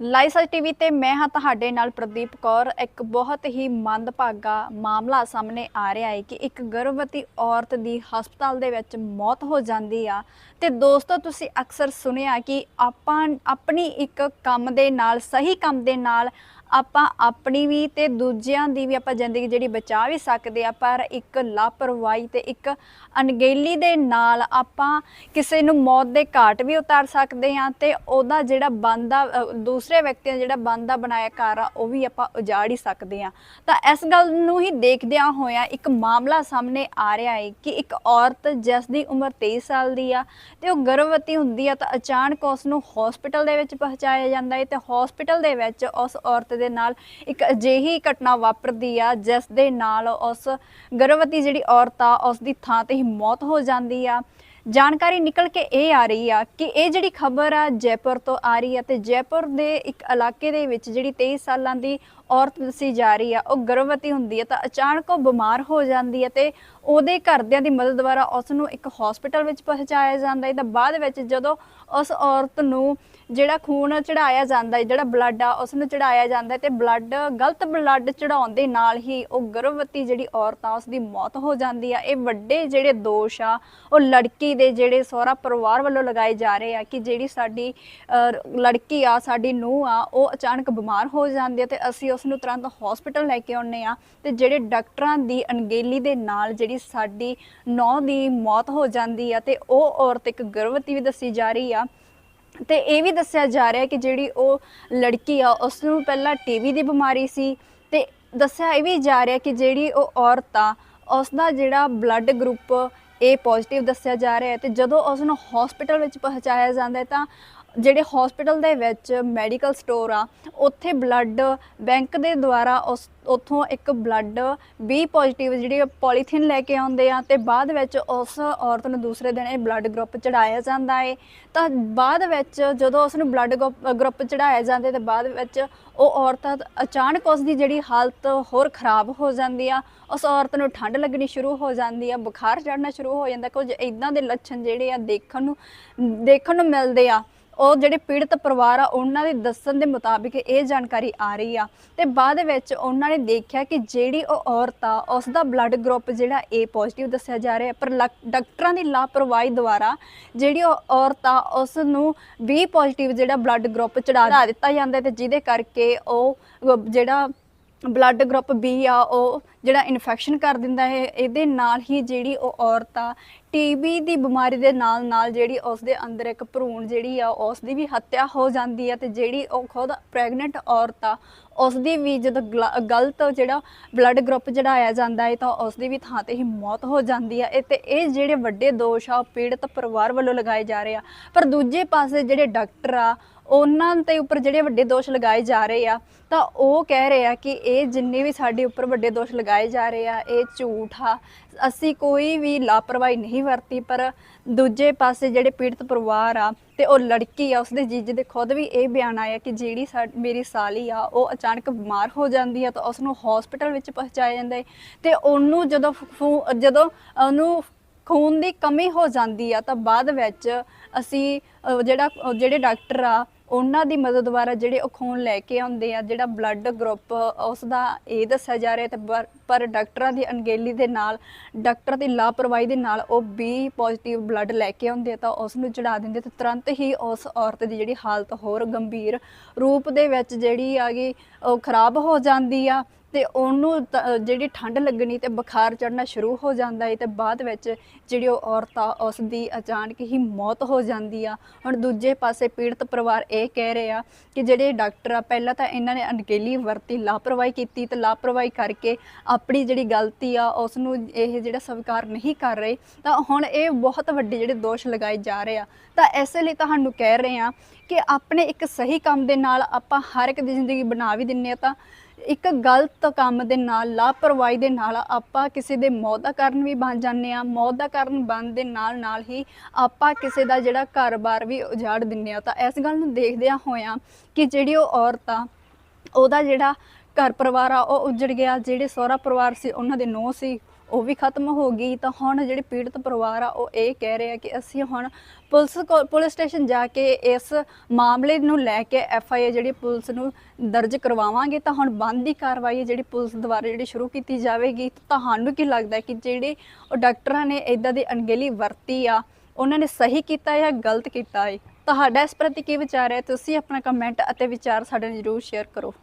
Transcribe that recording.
ਲਾਈਸਾ TV ਤੇ ਮੈਂ ਹਾਂ ਤੁਹਾਡੇ ਨਾਲ ਪ੍ਰਦੀਪ ਕੌਰ। ਇੱਕ ਬਹੁਤ ਹੀ ਮੰਦਭਾਗਾ ਮਾਮਲਾ ਸਾਹਮਣੇ ਆ ਰਿਹਾ ਹੈ ਕਿ ਇੱਕ ਗਰਭਵਤੀ ਔਰਤ ਦੀ ਹਸਪਤਾਲ ਦੇ ਵਿੱਚ ਮੌਤ ਹੋ ਜਾਂਦੀ ਆ। ਤੇ ਦੋਸਤੋ, ਤੁਸੀਂ ਅਕਸਰ ਸੁਣਿਆ ਕਿ ਆਪਾਂ ਆਪਣੀ ਇੱਕ ਕੰਮ ਦੇ ਨਾਲ, ਸਹੀ ਕੰਮ ਦੇ ਨਾਲ ਆਪਾਂ ਆਪਣੀ ਵੀ ਤੇ ਦੂਜਿਆਂ ਦੀ ਵੀ ਆਪਾਂ ਜ਼ਿੰਦਗੀ ਜਿਹੜੀ ਬਚਾ ਵੀ ਸਕਦੇ ਆ, ਪਰ ਇੱਕ ਲਾਪਰਵਾਹੀ ਤੇ ਇੱਕ ਅਣਗਹਿਲੀ ਦੇ ਨਾਲ ਆਪਾਂ ਕਿਸੇ ਨੂੰ ਮੌਤ ਦੇ ਘਾਟ ਵੀ ਉਤਾਰ ਸਕਦੇ ਆ ਤੇ ਉਹਦਾ ਜਿਹੜਾ ਬੰਦਾ ਦੂਸਰੇ ਵਿਅਕਤੀ ਦਾ ਜਿਹੜਾ ਬੰਦਾ ਬਣਾਇਆ ਘਰ ਆ, ਉਹ ਵੀ ਆਪਾਂ ਉਜਾੜ ਹੀ ਸਕਦੇ ਆ। ਤਾਂ ਇਸ ਗੱਲ ਨੂੰ ਹੀ ਦੇਖਦਿਆਂ ਹੋਇਆ ਇੱਕ ਮਾਮਲਾ ਸਾਹਮਣੇ ਆ ਰਿਹਾ ਹੈ ਕਿ ਇੱਕ ਔਰਤ ਜਿਸ ਦੀ ਉਮਰ 23 ਸਾਲ ਦੀ ਆ ਤੇ ਉਹ ਗਰਭਵਤੀ ਹੁੰਦੀ ਆ, ਤਾਂ ਅਚਾਨਕ ਉਸ ਨੂੰ ਹਸਪੀਟਲ ਦੇ ਵਿੱਚ ਪਹੁੰਚਾਇਆ ਜਾਂਦਾ ਹੈ ਤੇ ਹਸਪੀਟਲ ਦੇ ਵਿੱਚ ਉਸ ਔਰਤ ਦੇ ਨਾਲ ਇੱਕ ਅਜਿਹੀ ਘਟਨਾ ਵਾਪਰਦੀ ਆ, ਜਿਸ ਦੇ ਨਾਲ ਉਸ ਗਰਭਵਤੀ ਜਿਹੜੀ ਔਰਤ ਆ ਉਸ ਦੀ ਥਾਂ ਤੇ ਹੀ ਮੌਤ ਹੋ ਜਾਂਦੀ ਆ। ਜਾਣਕਾਰੀ ਨਿਕਲ ਕੇ ਇਹ ਆ ਰਹੀ ਆ ਕਿ ਇਹ ਜਿਹੜੀ ਖਬਰ ਆ ਜੈਪੁਰ ਤੋਂ ਆ ਰਹੀ ਆ ਤੇ ਜੈਪੁਰ ਦੇ ਇੱਕ ਇਲਾਕੇ ਦੇ ਵਿੱਚ ਜਿਹੜੀ 23 ਸਾਲਾਂ ਦੀ ਔਰਤ ਦੱਸੀ ਜਾ ਰਹੀ ਆ, ਉਹ ਗਰਭਵਤੀ ਹੁੰਦੀ ਹੈ ਤਾਂ ਅਚਾਨਕ ਉਹ ਬਿਮਾਰ ਹੋ ਜਾਂਦੀ ਹੈ ਤੇ ਉਹਦੇ ਘਰਦਿਆਂ ਦੀ ਮਦਦ ਦੁਆਰਾ ਉਸ ਨੂੰ ਇੱਕ ਹਸਪੀਟਲ ਵਿੱਚ ਪਹੁੰਚਾਇਆ ਜਾਂਦਾ ਹੈ। ਤਾਂ ਬਾਅਦ ਵਿੱਚ ਜਦੋਂ ਉਸ ਔਰਤ ਨੂੰ ਜਿਹੜਾ ਖੂਨ ਚੜਾਇਆ ਜਾਂਦਾ ਹੈ, ਜਿਹੜਾ ਬਲੱਡ ਆ ਉਸ ਨੂੰ ਚੜਾਇਆ ਜਾਂਦਾ ਹੈ ਤੇ ਬਲੱਡ ਗਲਤ ਬਲੱਡ ਚੜਾਉਣ ਦੇ ਨਾਲ ਹੀ ਉਹ ਗਰਭਵਤੀ ਜਿਹੜੀ ਔਰਤ ਆ ਉਸ ਦੀ ਮੌਤ ਹੋ ਜਾਂਦੀ ਆ। ਇਹ ਵੱਡੇ ਜਿਹੜੇ ਦੋਸ਼ ਆ, ਉਹ ਲੜਕੀ ਦੇ ਜਿਹੜੇ ਸਹੁਰਾ ਪਰਿਵਾਰ ਵੱਲੋਂ ਲਗਾਏ ਜਾ ਰਹੇ ਆ ਕਿ ਜਿਹੜੀ ਸਾਡੀ ਲੜਕੀ ਆ, ਸਾਡੀ ਨੂੰਹ ਆ, ਉਹ ਅਚਾਨਕ ਬਿਮਾਰ ਹੋ ਜਾਂਦੀ ਆ ਤੇ ਅਸੀਂ ਉਸ ਨੂੰ ਤੁਰੰਤ ਹਸਪੀਟਲ ਲੈ ਕੇ ਆਉਂਦੇ ਆ ਤੇ ਜਿਹੜੇ ਡਾਕਟਰਾਂ ਦੀ ਅਣਗੇਲੀ ਦੇ ਨਾਲ ਜਿਹੜੀ ਸਾਡੀ ਨੌ ਦੀ ਮੌਤ ਹੋ ਜਾਂਦੀ ਆ ਤੇ ਉਹ ਔਰਤ ਇੱਕ ਗਰਭਵਤੀ ਵੀ ਦੱਸੀ ਜਾ ਰਹੀ ਆ। ਤੇ ਇਹ ਵੀ ਦੱਸਿਆ ਜਾ ਰਿਹਾ ਕਿ ਜਿਹੜੀ ਉਹ ਲੜਕੀ ਆ ਉਸ ਨੂੰ ਪਹਿਲਾਂ ਟੀਵੀ ਦੀ ਬਿਮਾਰੀ ਸੀ ਤੇ ਦੱਸਿਆ ਇਹ ਵੀ ਜਾ ਰਿਹਾ ਕਿ ਜਿਹੜੀ ਉਹ ਔਰਤ ਆ ਉਸ ਦਾ ਜਿਹੜਾ ਬਲੱਡ ਗਰੁੱਪ ਏ ਪੋਜ਼ਿਟਿਵ ਦੱਸਿਆ ਜਾ ਰਿਹਾ ਹੈ ਤੇ ਜਦੋਂ ਉਸ ਨੂੰ ਹਸਪੀਟਲ ਵਿੱਚ ਪਹੁੰਚਾਇਆ ਜਾਂਦਾ ਹੈ ਤਾਂ ਜਿਹੜੇ ਹਸਪੀਟਲ ਦੇ ਵਿੱਚ ਮੈਡੀਕਲ ਸਟੋਰ ਆ, ਉੱਥੇ ਬਲੱਡ ਬੈਂਕ ਦੇ ਦੁਆਰਾ ਉਸ, ਉੱਥੋਂ ਇੱਕ ਬਲੱਡ ਬੀ ਪੋਜ਼ਿਟਿਵ ਜਿਹੜੀ ਪੋਲੀਥੀਨ ਲੈ ਕੇ ਆਉਂਦੇ ਆ ਤੇ ਬਾਅਦ ਵਿੱਚ ਉਸ ਔਰਤ ਨੂੰ ਦੂਸਰੇ ਦਿਨ ਇਹ ਬਲੱਡ ਗਰੁੱਪ ਚੜਾਇਆ ਜਾਂਦਾ ਏ। ਤਾਂ ਬਾਅਦ ਵਿੱਚ ਜਦੋਂ ਉਸ ਨੂੰ ਬਲੱਡ ਗਰੁੱਪ ਚੜਾਇਆ ਜਾਂਦਾ ਤੇ ਬਾਅਦ ਵਿੱਚ ਉਹ ਔਰਤ ਅਚਾਨਕ ਉਸ ਦੀ ਜਿਹੜੀ ਹਾਲਤ ਹੋਰ ਖਰਾਬ ਹੋ ਜਾਂਦੀ ਆ, ਉਸ ਔਰਤ ਨੂੰ ਠੰਡ ਲੱਗਣੀ ਸ਼ੁਰੂ ਹੋ ਜਾਂਦੀ ਆ, ਬੁਖਾਰ ਚੜਨਾ ਸ਼ੁਰੂ ਹੋ ਜਾਂਦਾ, ਕੁਝ ਇਦਾਂ ਦੇ ਲੱਛਣ ਜਿਹੜੇ ਆ ਦੇਖਣ ਨੂੰ ਦੇਖਣ ਨੂੰ ਮਿਲਦੇ ਆ। ਉਹ ਜਿਹੜੇ ਪੀੜਤ ਪਰਿਵਾਰ ਆ, ਉਹਨਾਂ ਦੇ ਦੱਸਣ ਦੇ ਮੁਤਾਬਿਕ ਇਹ ਜਾਣਕਾਰੀ ਆ ਰਹੀ ਆ। ਤੇ ਬਾਅਦ ਵਿੱਚ ਉਹਨਾਂ ਨੇ ਦੇਖਿਆ ਕਿ ਜਿਹੜੀ ਉਹ ਔਰਤ ਆ ਉਸ ਦਾ ਬਲੱਡ ਗਰੁੱਪ ਜਿਹੜਾ ਏ ਪੋਜ਼ਿਟਿਵ ਦੱਸਿਆ ਜਾ ਰਿਹਾ ਪਰ ਲਕ- ਡਾਕਟਰਾਂ ਦੀ ਲਾਪਰਵਾਹੀ ਦੁਆਰਾ ਜਿਹੜੀ ਉਹ ਔਰਤ ਆ ਉਸ ਨੂੰ ਬੀ ਪੋਜ਼ਿਟਿਵ ਜਿਹੜਾ ਬਲੱਡ ਗਰੁੱਪ ਚੜਾ ਦਿੱਤਾ ਜਾਂਦਾ ਤੇ ਜਿਹਦੇ ਕਰਕੇ ਉਹ ਜਿਹੜਾ ਬਲੱਡ ਗਰੁੱਪ ਬੀ ਆ, ਉਹ ਜਿਹੜਾ ਇਨਫੈਕਸ਼ਨ ਕਰ ਦਿੰਦਾ ਹੈ, ਇਹਦੇ ਨਾਲ ਹੀ ਜਿਹੜੀ ਉਹ ਔਰਤ ਆ ਟੀਬੀ ਦੀ ਬਿਮਾਰੀ ਦੇ ਨਾਲ ਨਾਲ ਜਿਹੜੀ ਉਸ ਦੇ ਅੰਦਰ ਇੱਕ ਭਰੂਣ ਜਿਹੜੀ ਆ ਉਸ ਦੀ ਵੀ ਹੱਤਿਆ ਹੋ ਜਾਂਦੀ ਆ ਤੇ ਜਿਹੜੀ ਉਹ ਖੁਦ ਪ੍ਰੈਗਨੈਂਟ ਔਰਤ ਆ ਉਸ ਦੀ ਵੀ ਜਦੋਂ ਗਲ- ਗਲਤ ਜਿਹੜਾ ਬਲੱਡ ਗਰੁੱਪ ਚੜਾਇਆ ਜਾਂਦਾ ਹੈ ਤਾਂ ਉਸ ਦੀ ਵੀ ਥਾਂ ਤੇ ਹੀ ਮੌਤ ਹੋ ਜਾਂਦੀ ਆ। ਇਹ ਤੇ ਇਹ ਜਿਹੜੇ ਵੱਡੇ ਦੋਸ਼ ਆ, ਉਹ ਪੀੜਤ ਪਰਿਵਾਰ ਵੱਲੋਂ ਲਗਾਏ ਜਾ ਰਹੇ ਆ। ਪਰ ਦੂਜੇ ਪਾਸੇ ਜਿਹੜੇ ਡਾਕਟਰ ਆ ਉਹਨਾਂ ਦੇ ਉੱਪਰ ਜਿਹੜੇ ਵੱਡੇ ਦੋਸ਼ ਲਗਾਏ ਜਾ ਰਹੇ ਆ, ਤਾਂ ਉਹ ਕਹਿ ਰਹੇ ਆ ਕਿ ਇਹ ਜਿੰਨੇ ਵੀ ਸਾਡੇ ਉੱਪਰ ਵੱਡੇ ਦੋਸ਼ ਲਗਾਏ ਜਾ ਰਹੇ ਆ, ਇਹ ਝੂਠ ਆ। ਅਸੀਂ ਕੋਈ ਵੀ ਲਾਪਰਵਾਹੀ ਨਹੀਂ ਵਰਤੀ, ਪਰ ਦੂਜੇ ਪਾਸੇ ਜਿਹੜੇ ਪੀੜਤ ਪਰਿਵਾਰ ਆ ਤੇ ਉਹ ਲੜਕੀ ਆ, ਉਸਦੇ ਜੀਜੇ ਦੇ ਖੁਦ ਵੀ ਇਹ ਬਿਆਨ ਆਇਆ ਕਿ ਜਿਹੜੀ ਸਾ- ਮੇਰੀ ਸਾਲੀ ਆ, ਉਹ ਅਚਾਨਕ ਬਿਮਾਰ ਹੋ ਜਾਂਦੀ ਆ ਤਾਂ ਉਸ ਨੂੰ ਹਸਪੀਟਲ ਵਿੱਚ ਪਹੁੰਚਾਇਆ ਜਾਂਦਾ ਹੈ ਤੇ ਉਹਨੂੰ ਜਦੋਂ ਜਦੋਂ ਉਹਨੂੰ ਖੂਨ ਦੀ ਕਮੀ ਹੋ ਜਾਂਦੀ ਆ, ਤਾਂ ਬਾਅਦ ਵਿੱਚ ਅਸੀਂ ਜਿਹੜਾ, ਜਿਹੜੇ ਡਾਕਟਰ ਆ ਉਹਨਾਂ ਦੀ ਮਦਦ ਦੁਆਰਾ ਜਿਹੜੇ ਉਹ ਖੂਨ ਲੈ ਕੇ ਆਉਂਦੇ ਆ, ਜਿਹੜਾ ਬਲੱਡ ਗਰੁੱਪ ਉਸ ਦਾ ਇਹ ਦੱਸਿਆ ਜਾ ਰਿਹਾ ਤੇ ਪਰ- ਪਰ ਡਾਕਟਰਾਂ ਦੀ ਅਣਗਹਿਲੀ ਦੇ ਨਾਲ, ਡਾਕਟਰ ਦੀ ਲਾਪਰਵਾਹੀ ਦੇ ਨਾਲ ਉਹ ਬੀ ਪੋਜ਼ਿਟਿਵ ਬਲੱਡ ਲੈ ਕੇ ਆਉਂਦੇ ਆ ਤਾਂ ਉਸ ਨੂੰ ਚੜਾ ਦਿੰਦੇ ਤੇ ਤੁਰੰਤ ਹੀ ਉਸ ਔਰਤ ਦੀ ਜਿਹੜੀ ਹਾਲਤ ਹੋਰ ਗੰਭੀਰ ਰੂਪ ਦੇ ਵਿੱਚ ਜਿਹੜੀ ਆਗੀ ਉਹ ਖਰਾਬ ਹੋ ਜਾਂਦੀ ਆ ਤੇ ਉਹਨੂੰ ਤ- ਜਿਹੜੀ ਠੰਡ ਲੱਗਣੀ ਤੇ ਬੁਖਾਰ ਚੜਨਾ ਸ਼ੁਰੂ ਹੋ ਜਾਂਦਾ ਹੈ ਤੇ ਬਾਅਦ ਵਿੱਚ ਜਿਹੜੀ ਉਹ ਔਰਤ ਆ ਉਸ ਦੀ ਅਚਾਨਕ ਹੀ ਮੌਤ ਹੋ ਜਾਂਦੀ ਆ। ਹੁਣ ਦੂਜੇ ਪਾਸੇ ਪੀੜਤ ਪਰਿਵਾਰ ਇਹ ਕਹਿ ਰਹੇ ਆ ਕਿ ਜਿਹੜੇ ਡਾਕਟਰ ਆ, ਪਹਿਲਾਂ ਤਾਂ ਇਹਨਾਂ ਨੇ ਅਣਗਹਿਲੀ ਵਰਤੀ, ਲਾਪਰਵਾਹੀ ਕੀਤੀ ਤੇ ਲਾਪਰਵਾਹੀ ਕਰਕੇ ਆਪਣੀ ਜਿਹੜੀ ਗਲਤੀ ਆ ਉਸ ਨੂੰ ਇਹ ਜਿਹੜਾ ਸਵੀਕਾਰ ਨਹੀਂ ਕਰ ਰਹੇ, ਤਾਂ ਹੁਣ ਇਹ ਬਹੁਤ ਵੱਡੇ ਜਿਹੜੇ ਦੋਸ਼ ਲਗਾਏ ਜਾ ਰਹੇ ਆ। ਤਾਂ ਇਸੇ ਲਈ ਤੁਹਾਨੂੰ ਕਹਿ ਰਹੇ ਆ ਕਿ ਆਪਣੇ ਇੱਕ ਸਹੀ ਕੰਮ ਦੇ ਨਾਲ ਆਪਾਂ ਹਰ ਇੱਕ ਦੀ ਜ਼ਿੰਦਗੀ ਬਣਾ ਵੀ ਦਿੰਨੇ ਆ ਤਾਂ ਇੱਕ ਗਲਤ ਕੰਮ ਦੇ ਨਾਲ, ਲਾਪਰਵਾਹੀ ਦੇ ਨਾਲ ਆਪਾਂ ਕਿਸੇ ਦੇ ਮੌਤ ਦਾ ਕਾਰਨ ਵੀ ਬਣ ਜਾਂਦੇ ਆ ਮੌਤ ਦਾ ਕਾਰਨ ਬਣਨ ਦੇ ਨਾਲ ਨਾਲ ਹੀ ਆਪਾਂ ਕਿਸੇ ਦਾ ਜਿਹੜਾ ਘਰ-ਬਾਰ ਵੀ ਉਜਾੜ ਦਿੰਦੇ ਆ ਤਾਂ ਇਸ ਗੱਲ ਨੂੰ ਦੇਖਦਿਆਂ ਹੋਇਆਂ ਕਿ ਜਿਹੜੀ ਉਹ ਔਰਤ ਆ, ਉਹਦਾ ਜਿਹੜਾ ਘਰ ਪਰਿਵਾਰ ਆ, ਉਹ ਉਜੜ ਗਿਆ। ਜਿਹੜੇ ਸਹੁਰਾ ਪਰਿਵਾਰ ਸੀ, ਉਹਨਾਂ ਦੇ ਨੌ ਸੀ। ਉਹ ਵੀ ਖਤਮ ਹੋ ਗਈ, ਤਾਂ ਹੁਣ ਜਿਹੜੇ ਪੀੜਤ ਪਰਿਵਾਰ ਆ, ਉਹ ਇਹ ਕਹਿ ਰਹੇ ਆ ਕਿ ਅਸੀਂ ਹੁਣ ਪੁਲਿਸ ਕੋ- ਪੁਲਿਸ ਸਟੇਸ਼ਨ ਜਾ ਕੇ ਇਸ ਮਾਮਲੇ ਨੂੰ ਲੈ ਕੇ ਐਫ ਆਈ ਆਰ ਜਿਹੜੀ ਪੁਲਿਸ ਨੂੰ ਦਰਜ ਕਰਵਾਵਾਂਗੇ, ਤਾਂ ਹੁਣ ਬੰਦ ਦੀ ਕਾਰਵਾਈ ਜਿਹੜੀ ਪੁਲਿਸ ਦੁਆਰਾ ਜਿਹੜੀ ਸ਼ੁਰੂ ਕੀਤੀ ਜਾਵੇਗੀ। ਤੁਹਾਨੂੰ ਕੀ ਲੱਗਦਾ ਕਿ ਜਿਹੜੇ ਉਹ ਡਾਕਟਰਾਂ ਨੇ ਇਦਾਂ ਦੀ ਅਣਗਹਿਲੀ ਵਰਤੀ ਆ, ਉਹਨਾਂ ਨੇ ਸਹੀ ਕੀਤਾ ਜਾਂ ਗਲਤ ਕੀਤਾ ਹੈ? ਤੁਹਾਡਾ ਇਸ ਪ੍ਰਤੀ ਕੀ ਵਿਚਾਰ ਹੈ? ਤੁਸੀਂ ਆਪਣਾ ਕਮੈਂਟ ਅਤੇ ਵਿਚਾਰ ਸਾਡੇ ਨਾਲ ਜ਼ਰੂਰ ਸ਼ੇਅਰ ਕਰੋ।